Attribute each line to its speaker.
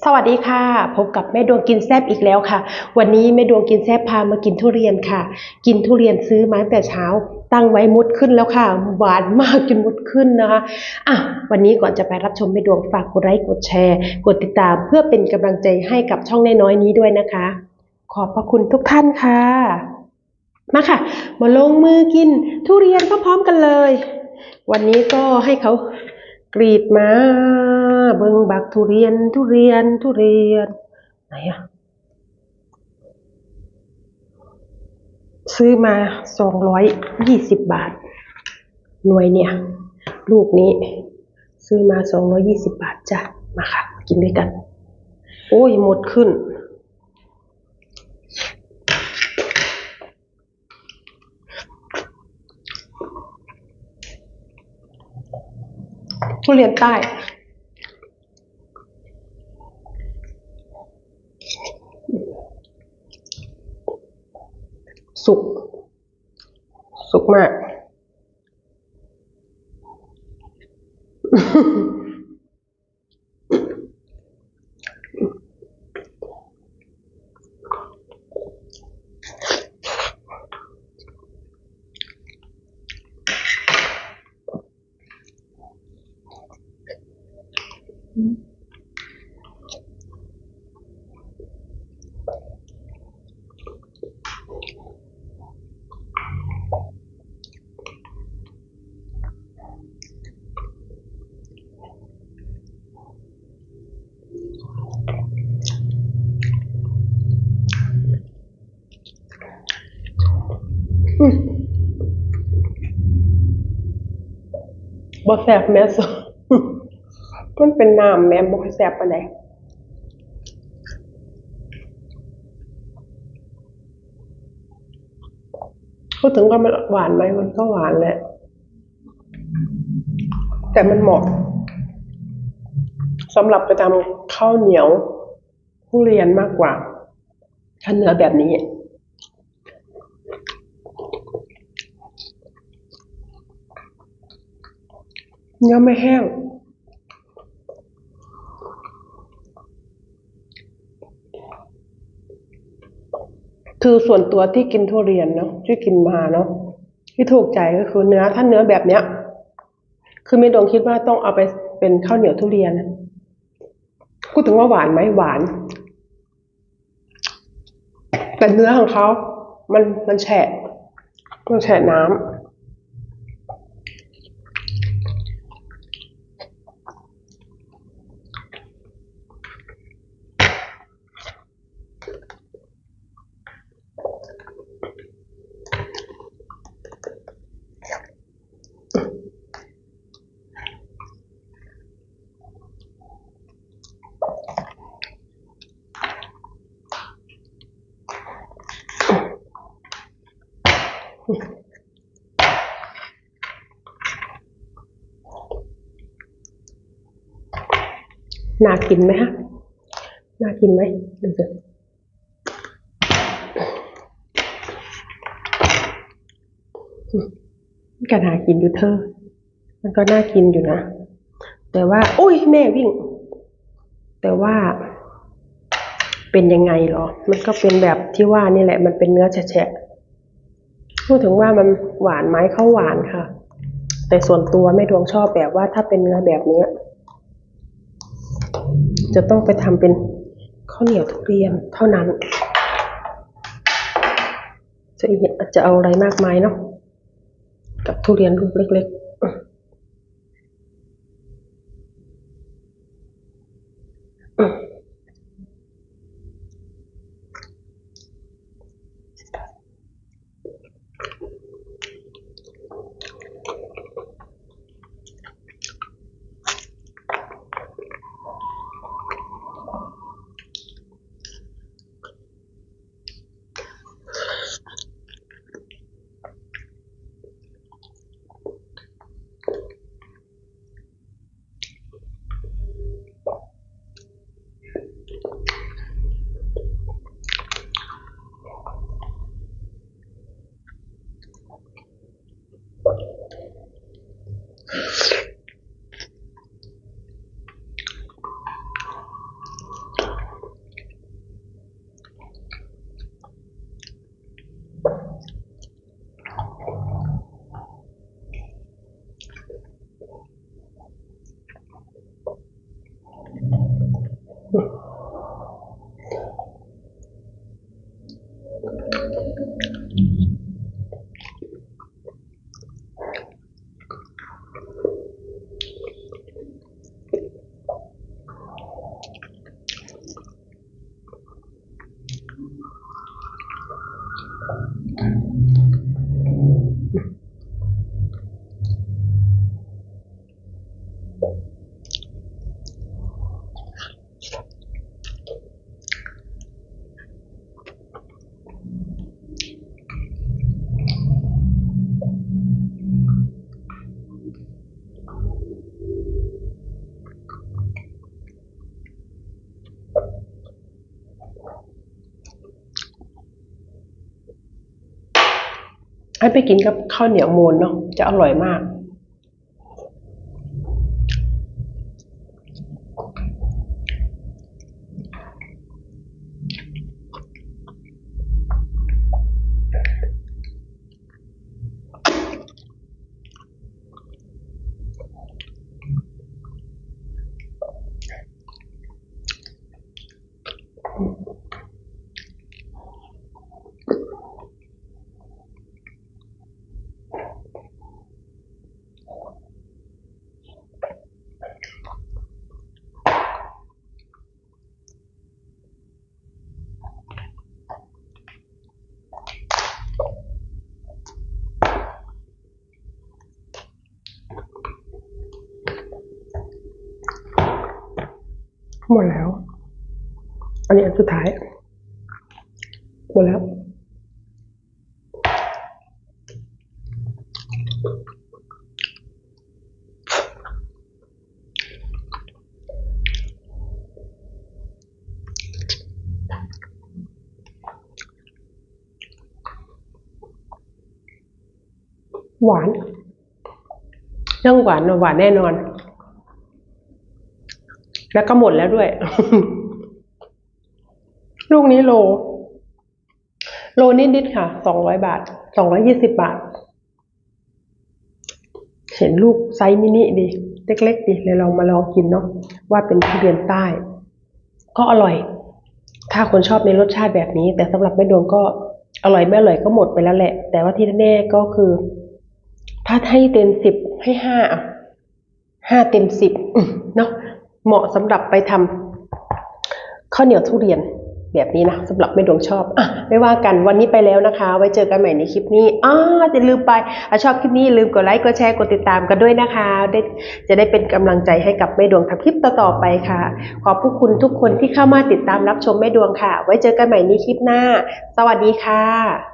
Speaker 1: สวัสดีค่ะ พบกับแม่ดวงกินแซบอีกแล้วค่ะ วันนี้แม่ดวงกินแซบพามากินทุเรียนค่ะ กินทุเรียนซื้อมาตั้งแต่เช้า ตั้งไว้มุดขึ้นแล้วค่ะ หวานมากจนมุดขึ้นนะคะอะวันนี้ก่อนจะไปรับชมแม่ดวงฝากกดไลค์กดแชร์ กดติดตามเพื่อเป็นกำลังใจให้กับช่องน้อยๆนี้ด้วยนะคะ ขอบพระคุณทุกท่านค่ะ มาค่ะ มาลงมือกินทุเรียนพร้อมๆกันเลย วันนี้ก็ให้เขากรีดมา เบิงบักทุเรียนทุเรียนทุเรียน ไหนอะซื้อมาสองร้อยยี่สิบบาท หน่วยเนี่ย ลูกนี้ ซื้อมาสองร้อยี่สิบบาทจ้ะ มาค่ะ กินด้วยกัน โอ้ย หมดขึ้นทุเรียนใต้ สุก สุกมาก บ่แสบแม่สมันเป็นน้ำแม่บ่ค่อแสบปานใดพูดถึงว่ามันหวานไหมมันก็หวานแหละ แต่มันเหมาะสำหรับไปทำข้าวเหนียวทุเรียนมากกว่าถ้าเนื้อแบบนี้ เนื้อไม่แห้ง คือส่วนตัวที่กินทุเรียนเนาะที่กินมาเนาะที่ถูกใจก็คือเนื้อถ้าเนื้อแบบเนี้ย คือไม่ดวงคิดว่าต้องเอาไปเป็นข้าวเหนียวทุเรียนพูดถึงว่าหวานไหมหวาน แต่เนื้อของเขา มันมันแฉะมันแฉะน้ำ น่ากินไหมฮะ น่ากินไหมดูสิก็น่ากินอยู่เธอ มันก็น่ากินอยู่นะ แต่ว่า อุ้ยแม่วิ่ง แต่ว่าเป็นยังไงหรอ มันก็เป็นแบบที่ว่านี่แหละ มันเป็นเนื้อแฉะพูดถึงว่ามันหวานไหมเขาหวานค่ะ แต่ส่วนตัวแม่ดวงชอบแบบว่าถ้าเป็นเนื้อแบบเนี้ย จะต้องไปทำเป็นข้าวเหนียวทุเรียนเท่านั้น จะอาจจะเอาอะไรมากมายเนาะกับทุเรียนลูกเล็ก ๆ ให้ไปกินกับข้าวเหนียวมูนเนาะจะอร่อยมาก หมดแล้ว อันนี้อันสุดท้าย หมดแล้ว หวานเรื่องหวานหวานแน่นอน แล้วก็หมดแล้วด้วย ลูกนี้โล โลนิดๆค่ะ สองร้อยบาท สองร้อยี่สิบบาท เห็นลูกไซส์มินิดีเล็กๆดีเลยเรามาลองกินเนาะว่าเป็นทุเรียนใต้ ก็อร่อย ถ้าคนชอบในรสชาติแบบนี้ แต่สำหรับแม่ดวงก็อร่อยไม่อร่อยก็หมดไปแล้วแหละ แต่ว่าที่แน่ก็คือ ถ้าให้เต็มสิบให้ห้าห้าเต็มสิบเนาะ เหมาะสำหรับไปทำข้าวเหนียวทุเรียนแบบนี้นะสำหรับไม่ดวงชอบอะไม่ว่ากันวันนี้ไปแล้วนะคะ ไว้เจอกันใหม่ในคลิปนี้อ้าจะลืมไปอชอบคลิปนี้ลืมกดไลค์กดแชร์กดติดตามกันด้วยนะคะได้จะได้เป็นกำลังใจให้กับแม่ดวงทำคลิปต่อๆไปค่ะ ขอบพระคุณทุกคนที่เข้ามาติดตามรับชมแม่ดวงค่ะ ไว้เจอกันใหม่ในคลิปหน้า สวัสดีค่ะ